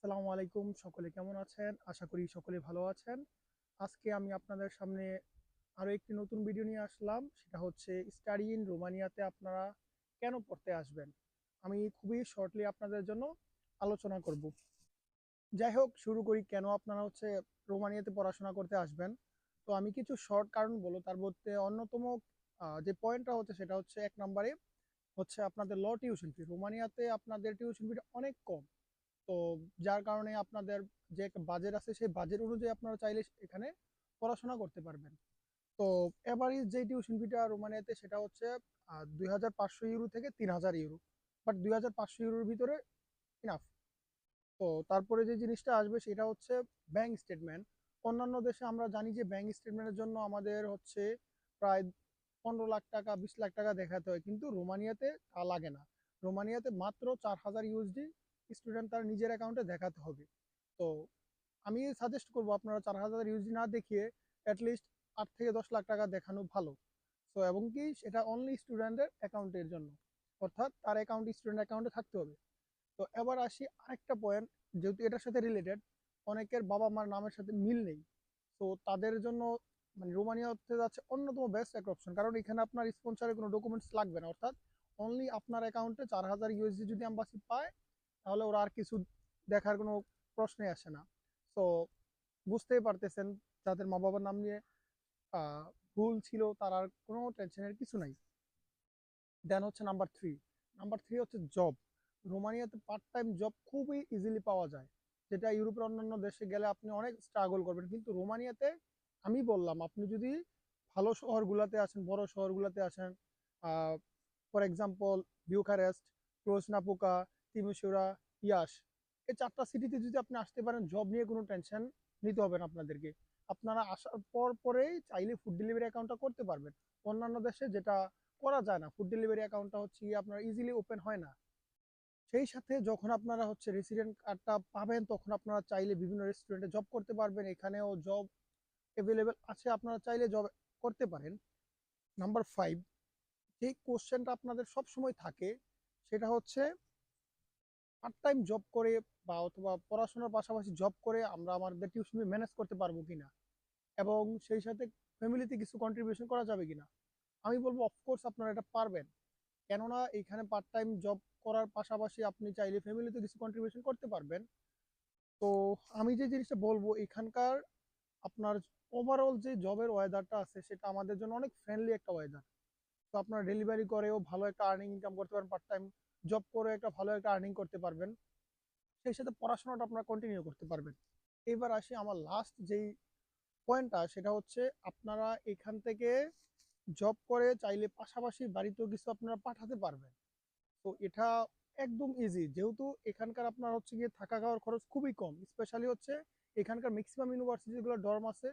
আসসালামু আলাইকুম, সকলে কেমন আছেন? আশা করি সকলে ভালো আছেন। আজকে আমি আপনাদের সামনে আরও একটি নতুন ভিডিও নিয়ে আসলাম। সেটা হচ্ছে স্টাডি ইন রোমানিয়াতে আপনারা কেন পড়তে আসবেন? আমি খুবই শর্টলি আপনাদের জন্য আলোচনা করব। যাই হোক, শুরু করি কেন আপনারা হচ্ছে রোমানিয়াতে পড়াশোনা করতে আসবেন? তো আমি কিছু শর্ট কারণ বলব, তার মধ্যে অন্যতম যে পয়েন্টটা হচ্ছে সেটা হচ্ছে এক নম্বরে হচ্ছে আপনাদের ল টিউশন ফি রোমানিয়াতে আপনাদের টিউশন ফিটা অনেক কম। তো যার কারণে আপনাদের যে বাজেট আছে, সেই বাজেট অনুযায়ী আপনারা চাইলে এখানে পড়াশোনা করতে পারবেন। তো এভারেজ যে টিউশন ফিটা রোমানিয়াতে সেটা হচ্ছে দুই হাজার পাঁচশো ইউরো থেকে তিন হাজার ইউরো। বাট দুই হাজার পাঁচশো ইউরোর ভিতরে ইনাফ তো তারপরে যে জিনিসটা আসবে সেটা হচ্ছে ব্যাংক স্টেটমেন্ট অন্যান্য দেশে আমরা জানি যে ব্যাংক স্টেটমেন্টের জন্য আমাদের হচ্ছে প্রায় পনেরো লাখ টাকা, বিশ লাখ টাকা দেখাতে হয়। কিন্তু রোমানিয়াতে তা লাগে না। রোমানিয়াতে মাত্র চার হাজার ইউএসডি স্টুডেন্ট তার নিজের অ্যাকাউন্টে দেখাতে হবে। তো আমি সাজেস্ট করব আপনারা চার হাজার ইউজি না দেখিয়ে অ্যাটলিস্ট আট থেকে দশ লাখ টাকা দেখানো ভালো। তো এবং কি সেটা অনলি স্টুডেন্টের অ্যাকাউন্টের জন্য। অর্থাৎ তার অ্যাকাউন্ট স্টুডেন্ট অ্যাকাউন্টে থাকতে হবে। তো এবার আসি আরেকটা পয়েন্ট যেহেতু এটার সাথে রিলেটেড অনেকের বাবা মার নামের সাথে মিল নেই। তো তাদের জন্য মানে রোমানিয়া হতে যাচ্ছে অন্যতম বেস্ট এক অপশন কারণ এখানে আপনার স্পন্সরের কোনো ডকুমেন্টস লাগবে না। অর্থাৎ অনলি আপনার অ্যাকাউন্টে চার হাজার ইউএসডি যদি অ্যাম্বাসি পায় তাহলে ওরা আর কিছু দেখার কোনো প্রশ্নে আসে না। তো বুঝতেই পারতেছেন যাদের মা বাবার নাম নিয়ে ভুল ছিল তার আর কোনো টেনশনের কিছু নাই। দেন হচ্ছে নাম্বার থ্রি নাম্বার থ্রি হচ্ছে জব রোমানিয়াতে পার্ট টাইম জব খুবই ইজিলি পাওয়া যায়। যেটা ইউরোপের অন্যান্য দেশে গেলে আপনি অনেক স্ট্রাগল করবেন। কিন্তু রোমানিয়াতে আমি বললাম, আপনি যদি ভালো শহরগুলোতে আসেন, বড় শহরগুলোতে আসেন ফর এক্সাম্পল বিউখারেস্ট ক্রোসনাপুকা তিমুশুরা ইয়াস এই চারটা সিটিতে যদি আপনি আসতে পারেন জব নিয়ে কোনো টেনশন নিতে হবে না আপনাদেরকে। আপনারা আসার পর পরেই চাইলে ফুড ডেলিভারি অ্যাকাউন্টটা করতে পারবেন। অন্যান্য দেশে যেটা করা যায় না ফুড ডেলিভারি অ্যাকাউন্টটা হচ্ছে গিয়ে আপনার ইজিলি ওপেন হয় না। সেই সাথে যখন আপনারা হচ্ছে রেসিডেন্ট কার্ডটা পাবেন, তখন আপনারা চাইলে বিভিন্ন রেস্টুরেন্টে জব করতে পারবেন। এখানেও জব অ্যাভেলেবেল আছে, আপনারা চাইলে জব করতে পারেন। নাম্বার ফাইভ যে কোশ্চেনটা আপনাদের সব সময় থাকে, সেটা হচ্ছে পার্ট টাইম জব করে বা অথবা পড়াশোনার পাশাপাশি জব করে আমরা আমাদের টিউশন ম্যানেজ করতে পারব কিনা? এবং সেই সাথে ফ্যামিলিতে কিছু কন্ট্রিবিউশন করা যাবে কিনা? আমি বলব অফকোর্স আপনারা এটা পারবেন। কেননা এখানে পার্ট টাইম জব করার পাশাপাশি আপনি চাইলে ফ্যামিলিতে কিছু কন্ট্রিবিউশন করতে পারবেন। তো আমি যে জিনিসটা বলব, এখানকার আপনার ওভারঅল যে জবের ওয়েদারটা আছে, সেটা আমাদের জন্য অনেক ফ্রেন্ডলি একটা ওয়েদার তো আপনার ডেলিভারি করেও ভালো একটা আর্নিং ইনকাম করতে পারেন পার্ট টাইম জব করে একটা ভালো একটা আর্নিং করতে পারবেন, সেই সাথে পড়াশোনাটা আপনারা কন্টিনিউ করতে পারবেন। এবার আসি আমার লাস্ট যেই পয়েন্টটা সেটা হচ্ছে আপনারা এখান থেকে জব করে চাইলে পাশাপাশি বাড়িতেও কিছু আপনারা পাঠাতে পারবেন। তো এটা একদম ইজি যেহেতু এখানকার আপনার হচ্ছে গিয়ে থাকা খাওয়ার খরচ খুবই কম স্পেশালি হচ্ছে এখানকার ম্যাক্সিমাম ইউনিভার্সিটিগুলো ডর্ম আছে,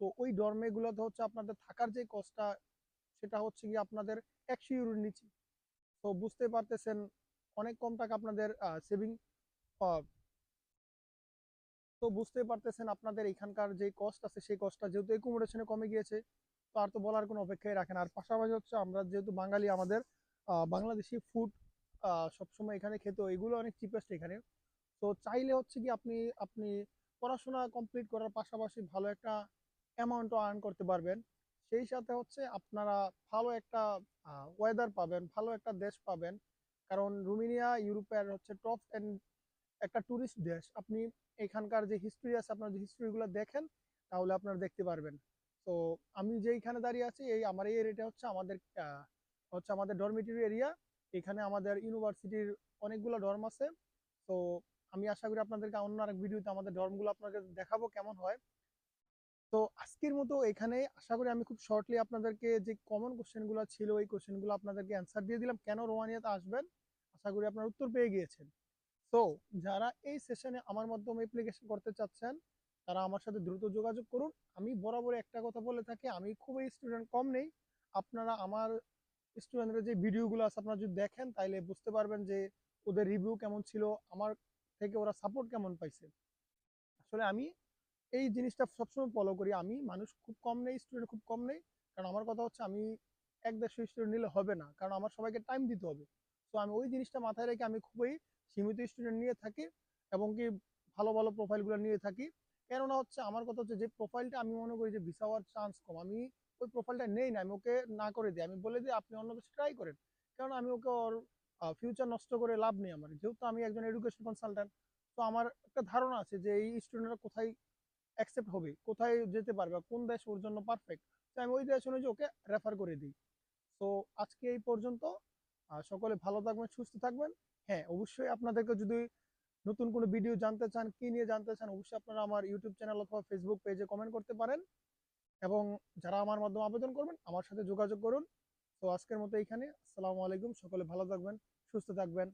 তো ওই ডর্মেগুলোতে হচ্ছে আপনাদের থাকার যে কস্টটা সেটা হচ্ছে গিয়ে আপনাদের একশো ইউরোর নিচে। তো বুঝতে পারতেছেন অনেক কম টাকা আপনাদের সেভিং তো বুঝতে পারতেছেন আপনাদের এখানকার যে কস্ট আছে, সেই কস্টটা যেহেতু একুমোডেশনে কমে গিয়েছে, তো আর তো বলার কোনো অপেক্ষাই রাখেন আর পাশাপাশি হচ্ছে আমরা যেহেতু বাঙালি, আমাদের বাংলাদেশি ফুড সবসময় এখানে খেতে এগুলো অনেক চিপেস্ট এখানে। তো চাইলে হচ্ছে কি আপনি আপনি পড়াশোনা কমপ্লিট করার পাশাপাশি ভালো একটা অ্যামাউন্টও আর্ন করতে পারবেন। সেই সাথে হচ্ছে আপনারা ভালো একটা ওয়েদার পাবেন, ভালো একটা দেশ পাবেন। কারণ রুমেনিয়া ইউরোপের হচ্ছে টপ এন্ড একটা টুরিস্ট দেশ। আপনি এখানকার যে হিস্ট্রি আছে, আপনার যে হিস্ট্রিগুলো দেখেন, তাহলে আপনারা দেখতে পারবেন। তো আমি যেইখানে দাঁড়িয়ে আছি, এই আমার এই এরিয়াটা হচ্ছে আমাদের হচ্ছে আমাদের ডরমিটরি এরিয়া এখানে আমাদের ইউনিভার্সিটির অনেকগুলো ডর্ম আছে। তো আমি আশা করি আপনাদেরকে অন্য আরেক ভিডিওতে আমাদের ডর্মগুলো আপনাদের দেখাবো কেমন হয়। তো আজকের মতো এখানে আশা করি আমি খুব শর্টলি আপনাদেরকে যে কমন কোশ্চেনগুলো ছিল এই কোশ্চেনগুলো আপনাদেরকে অ্যান্সার দিয়ে দিলাম। কেন রোমানিয়াতে আসবেন? আশা করি আপনার উত্তর পেয়ে গিয়েছেন। তো যারা এই সেশনে আমার মাধ্যমে অ্যাপ্লিকেশন করতে চাচ্ছেন, তারা আমার সাথে দ্রুত যোগাযোগ করুন। আমি বরাবর একটা কথা বলে থাকি, আমি খুবই স্টুডেন্ট কম নেই। আপনারা আমার স্টুডেন্টদের যে ভিডিওগুলো আছে, আপনারা যদি দেখেন, তাইলে বুঝতে পারবেন যে ওদের রিভিউ কেমন ছিল, আমার থেকে ওরা সাপোর্ট কেমন পাইছে। আসলে আমি এই জিনিসটা সবসময় ফলো করি। আমি মানুষ খুব কম নেই স্টুডেন্ট খুব কম নেই। কারণ আমার কথা হচ্ছে আমি এক দেড়শো স্টুডেন্ট নিলে হবে না। কারণ আমার সবাইকে টাইম দিতে হবে। তো আমি ওই জিনিসটা মাথায় রেখে আমি খুবই সীমিত স্টুডেন্ট নিয়ে থাকি এবং কি ভালো ভালো প্রোফাইলগুলো নিয়ে থাকি। কেননা হচ্ছে আমার কথা হচ্ছে যে প্রোফাইলটা আমি মনে করি যে ভিসা হওয়ার চান্স কম। আমি ওই প্রোফাইলটা নেই না, আমি ওকে না করে দিই। আমি বলে দিই, আপনি অন্য দেশে ট্রাই করেন। কারণ আমি ওকে ওর ফিউচার নষ্ট করে লাভ নেই আমার। যেহেতু আমি একজন এডুকেশন কনসালট্যান্ট তো আমার একটা ধারণা আছে যে এই স্টুডেন্টরা কোথায় অ্যাকসেপ্ট হবে, কোথায় যেতে পারবে কোন দেশ ওর জন্য পারফেক্ট তো আমি ওই দেশ অনুযায়ী ওকে রেফার করে দিই। তো আজকে এই পর্যন্ত সকলে ভালো থাকবেন, সুস্থ থাকবেন। হ্যাঁ অবশ্যই আপনাদেরকে যদি নতুন কোনো ভিডিও জানতে চান, কি নিয়ে জানতে চান, অবশ্যই আপনারা আমার ইউটিউব চ্যানেল অথবা ফেসবুক পেজে কমেন্ট করতে পারেন। এবং যারা আমার মাধ্যমে আবেদন করবেন, আমার সাথে যোগাযোগ করুন। তো আজকের মতো এইখানে। আসসালামু আলাইকুম, সকলে ভালো থাকবেন, সুস্থ থাকবেন।